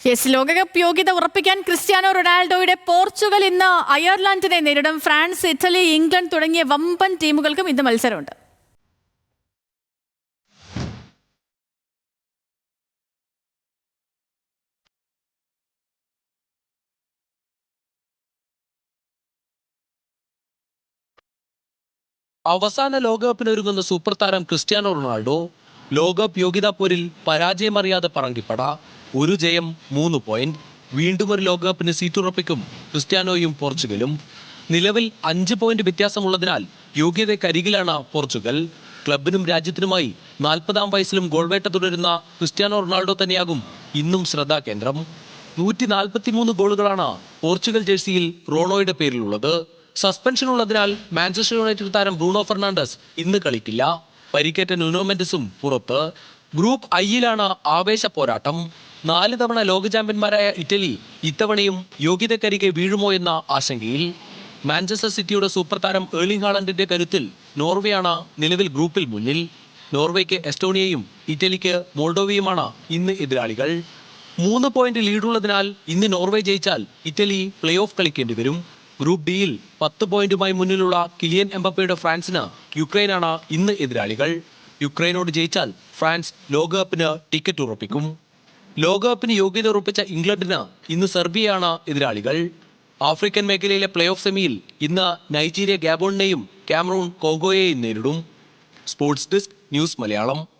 Yes ലോകകപ്പ് യോഗ്യത ഉറപ്പിക്കാൻ ക്രിസ്ത്യാനോ റൊണാൾഡോയുടെ പോർച്ചുഗൽ ഇന്ന് അയർലാൻഡിനെ നേരിടും. ഫ്രാൻസ് ഇറ്റലി ഇംഗ്ലണ്ട് തുടങ്ങിയ വമ്പൻ ടീമുകൾക്കും ഇന്ന് മത്സരമുണ്ട്. അവസാന ലോകകപ്പിനൊരുങ്ങുന്ന സൂപ്പർ താരം ക്രിസ്ത്യാനോ റൊണാൾഡോ ലോകകപ്പ് യോഗ്യതാ പോരിൽ പരാജയമറിയാതെ പറങ്കിപ്പട ഒരു ജയം മൂന്ന് പോയിന്റ് വീണ്ടും ഒരു ലോകകപ്പിന് സീറ്റുറപ്പിക്കും ക്രിസ്ത്യാനോയും പോർച്ചുഗലും. നിലവിൽ അഞ്ച് പോയിന്റ് വ്യത്യാസമുള്ളതിനാൽ യോഗ്യതയ്ക്കരികിലാണ് പോർച്ചുഗൽ. ക്ലബിനും രാജ്യത്തിനുമായി നാൽപ്പതാം വയസ്സിലും ഗോൾവേട്ട തുടരുന്ന ക്രിസ്ത്യാനോ റൊണാൾഡോ തന്നെയാകും ഇന്നും ശ്രദ്ധാകേന്ദ്രം നൂറ്റി നാൽപ്പത്തിമൂന്ന് ഗോളുകളാണ് പോർച്ചുഗൽ ജേഴ്സിയിൽ റോണോയുടെ പേരിലുള്ളത്. സസ്പെൻഷൻ ഉള്ളതിനാൽ മാഞ്ചസ്റ്റർ യുണൈറ്റഡ് താരം ബ്രൂണോ ഫെർണാണ്ടസ് ഇന്ന് കളിക്കില്ല. പരിക്കേറ്റ നുനോമെന്റസും പുറത്ത്. ഗ്രൂപ്പ് ഐയിലാണ് ആവേശ പോരാട്ടം. നാല് തവണ ലോക ചാമ്പ്യന്മാരായ ഇറ്റലി ഇത്തവണയും യോഗ്യതക്കരികെ വീഴുമോ എന്ന ആശങ്കയിൽ. മാഞ്ചസ്റ്റർ സിറ്റിയുടെ സൂപ്പർ താരം ഏർലിംഗ് ഹാളണ്ടിന്റെ കരുത്തിൽ നോർവേയാണ് നിലവിൽ ഗ്രൂപ്പിൽ മുന്നിൽ. നോർവേക്ക് എസ്റ്റോണിയയും ഇറ്റലിക്ക് മോൾഡോവയുമാണ് ഇന്ന് എതിരാളികൾ. മൂന്ന് പോയിന്റ് ലീഡുള്ളതിനാൽ ഇന്ന് നോർവേ ജയിച്ചാൽ ഇറ്റലി പ്ലേ ഓഫ് കളിക്കേണ്ടി വരും. ഗ്രൂപ്പ് ഡിയിൽ പത്ത് പോയിന്റുമായി മുന്നിലുള്ള കിലിയൻ എംബപ്പയുടെ ഫ്രാൻസിന് യുക്രൈനാണ് ഇന്ന് എതിരാളികൾ. യുക്രൈനോട് ജയിച്ചാൽ ഫ്രാൻസ് ലോകകപ്പിന് ടിക്കറ്റ് ഉറപ്പിക്കും. ലോകകപ്പിന് യോഗ്യത ഉറപ്പിച്ച ഇംഗ്ലണ്ടിന് ഇന്ന് സെർബിയയാണ് എതിരാളികൾ. ആഫ്രിക്കൻ മേഖലയിലെ പ്ലേ ഓഫ് സെമിയിൽ ഇന്ന് നൈജീരിയ ഗാബോണിനെയും കാമറൂൺ കോഗോയെയും നേരിടും. Sports desk news Malayalam.